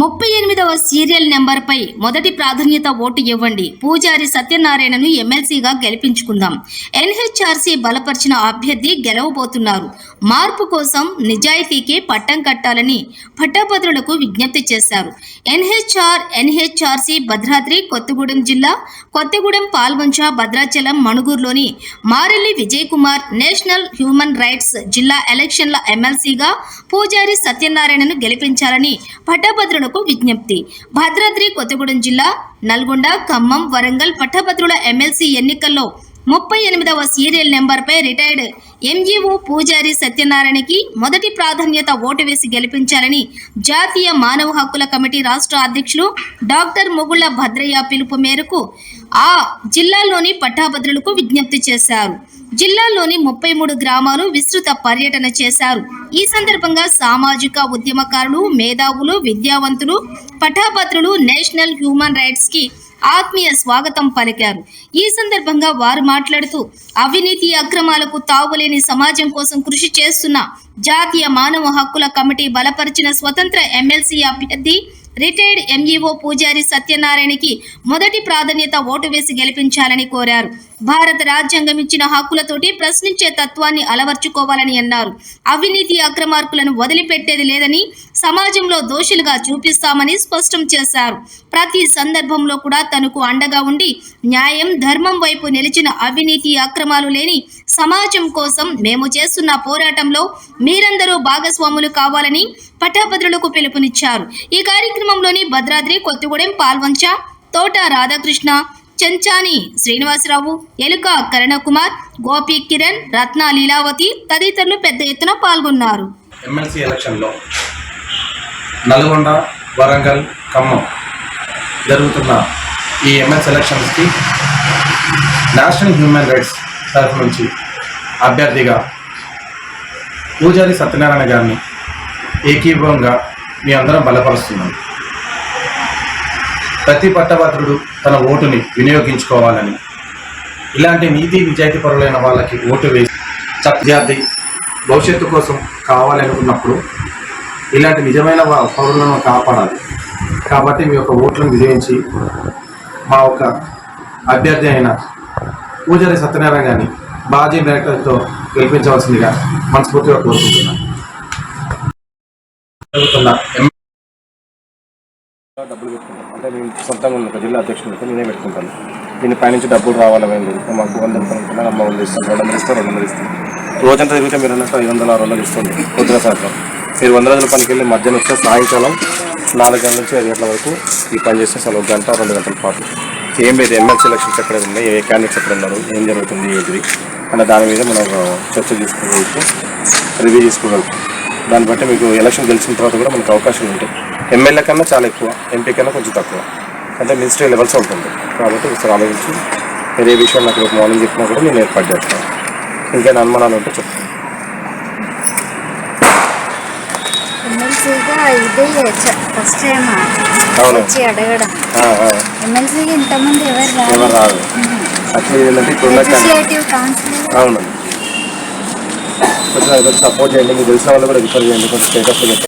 ముప్పై ఎనిమిదవ సీరియల్ నెంబర్పై మొదటి ప్రాధాన్యత ఓటు ఇవ్వండి. పూజారి సత్యనారాయణను ఎమ్మెల్సీగా గెలిపించుకుందాం. ఎన్హెచ్ఆర్సీ బలపరిచిన అభ్యర్థి గెలవబోతున్నారు. మార్పు కోసం నిజాయితీకి పట్టం కట్టాలని పట్టభద్రులకు విజ్ఞప్తి చేశారు. ఎన్హెచ్ఆర్ ఎన్హెచ్ఆర్సీ భద్రాద్రి కొత్తగూడెం జిల్లా Kothagudem Palvancha Bhadrachalam మణుగూరులోని Marelli Vijay Kumar national human rights జిల్లా ఎలక్షన్ల ఎమ్మెల్సీగా పూజారి సత్యనారాయణను గెలిపించాలని పట్టభద్రులకు విజ్ఞప్తి. భద్రాద్రి కొత్తగూడెం జిల్లా నల్గొండ ఖమ్మం వరంగల్ పట్టభద్రుల ఎమ్మెల్సీ ఎన్నికల్లో ముప్పై ఎనిమిదవ సీరియల్ నెంబర్పై రిటైర్డ్ ఎంజీఓ పూజారి సత్యనారాయణకి మొదటి ప్రాధాన్యత ఓటు వేసి గెలిపించాలని జాతీయ మానవ హక్కుల కమిటీ రాష్ట్ర అధ్యక్షులు డాక్టర్ మొగుళ్ళ భద్రయ్య పిలుపు మేరకు ఆ జిల్లాలోని పట్టాభద్రులకు విజ్ఞప్తి చేశారు. జిల్లాలోని ముప్పై మూడు గ్రామాలు విస్తృత పర్యటన చేశారు. ఈ సందర్భంగా సామాజిక ఉద్యమకారులు మేధావులు విద్యావంతులు పట్టాభద్రులు నేషనల్ హ్యూమన్ రైట్స్కి ఆత్మీయ స్వాగతం పలికారు. ఈ సందర్భంగా వారు మాట్లాడుతూ అవినీతి అక్రమాలకు తావులేని సమాజం కోసం కృషి చేస్తున్న జాతీయ మానవ హక్కుల కమిటీ బలపరిచిన స్వతంత్ర ఎమ్మెల్సీ అభ్యర్థి రిటైర్డ్ ఎంఈఓ పూజారి సత్యనారాయణకి మొదటి ప్రాధాన్యత ఓటు వేసి గెలిపించాలని కోరారు. భారత రాజ్యాంగం ఇచ్చిన హక్కులతోటి ప్రశ్నించే తత్వాన్ని అలవర్చుకోవాలని అన్నారు. అవినీతి అక్రమార్కులను వదిలిపెట్టేది లేదని సమాజంలో దోషులుగా చూపిస్తామని స్పష్టం చేశారు. ప్రతి సందర్భంలో కూడా తనకు అండగా ఉండి న్యాయం ధర్మం వైపు నిలిచిన అవినీతి అక్రమాలు లేని సమాజం కోసం మేము చేస్తున్న పోరాటంలో మీరందరూ భాగస్వాములు కావాలని పట్టభద్రులకు పిలుపునిచ్చారు. ఈ కార్యక్రమంలోని భద్రాద్రి కొత్తగూడెం పాల్వంచ తోట రాధాకృష్ణ చెంచాని శ్రీనివాసరావు ఎలుక కరణకుమార్ గోపి కిరణ్ రత్న లీలావతి తదితరులు పెద్ద ఎత్తున పాల్గొన్నారు. ఎమ్మెల్సీ ఎలక్షన్లో నల్గొండ వరంగల్ ఖమ్మం జరుగుతున్న ఈ ఎమ్మెల్సీ ఎలక్షన్స్కి నేషనల్ హ్యూమన్ రైట్స్ తరఫు నుంచి అభ్యర్థిగా పూజారి సత్యనారాయణ గారిని ఏకీభవంగా మీ అందరం బలపరుస్తున్నాం. ప్రతి పట్టభద్రుడు తన ఓటుని వినియోగించుకోవాలని. ఇలాంటి నీతి నిజాయితీ పరులైన వాళ్ళకి ఓటు వేసి అభ్యర్థి భవిష్యత్తు కోసం కావాలనుకున్నప్పుడు ఇలాంటి నిజమైన పౌరులను కాపాడాలి. కాబట్టి మీ యొక్క ఓట్లను విజయించి మా యొక్క అభ్యర్థి అయిన పూజారి సత్యనారాయణ గారిని బాజీ డైరెక్టర్తో గెలిపించవలసిందిగా మనస్ఫూర్తిగా కోరుకుంటున్నాను. డబ్బులు పెట్టుకుంటాను అంటే నేను సొంతంగా ఉన్న జిల్లా అధ్యక్షుడు నేనే పెట్టుకుంటాను. దీని పైనుంచి డబ్బులు రావాలని ఏం లేదు. మాకు వంద రూపాయలు అనుకున్నా అమ్మ వంద ఇస్తాను రెండు వందలు ఇస్తాను రెండు వందలు ఇస్తాను రోజంతా తిరిగితే మీరు అన్నట్టు ఐదు వందలు ఆరు వందలు ఇస్తుంది. పొద్దున సాయంత్రం మీరు వంద రోజుల పనికి వెళ్ళి మధ్యాహ్నం వస్తే సాయంకాలం నాలుగు గంటల నుంచి ఐదు గంటల వరకు ఈ పని చేస్తే అసలు ఒక గంట రెండు గంటల పాటు. ఏం లేదు ఎమ్మెల్సీ ఎలక్షన్స్ ఎక్కడ ఉన్నాయి ఏ క్యాండిడేట్స్ ఎక్కడ ఉన్నారు ఏం జరుగుతుంది ఏంటిది అన్న దాని మీద మనం చర్చ చేసుకోగలుగుతాం రివ్యూ చేసుకోగలుగుతాం దాన్ని బట్టి మీకు ఎలక్షన్ గెలిచిన తర్వాత కూడా మనకు అవకాశాలు ఉంటాయి. ఎమ్మెల్యే కన్నా చాలా ఎక్కువ ఎంపీ కన్నా కొంచెం తక్కువ. అంటే మినిస్ట్రీ లెవెల్స్ ఉంటుంది. కాబట్టి ఒకసారి ఆలోచించి మీరు ఏ విషయం నాకు రేపు మార్నింగ్ చెప్పినా కూడా నేను ఏర్పాటు చేస్తాను. ఇంకేమైనా అనుమానాలు ఉంటే చెప్తాను ఎవరు రాదు ఎవరు రాదు అట్లా ఏంటంటే ఇప్పుడున్న కన్- లెజిస్లేటివ్ కౌన్సిల్ అవును. కొంచెం సపోర్ట్ చేయండి. మీకు తెలిసిన వాళ్ళు కూడా రిఫర్ చేయండి. కొంచెం స్టేటస్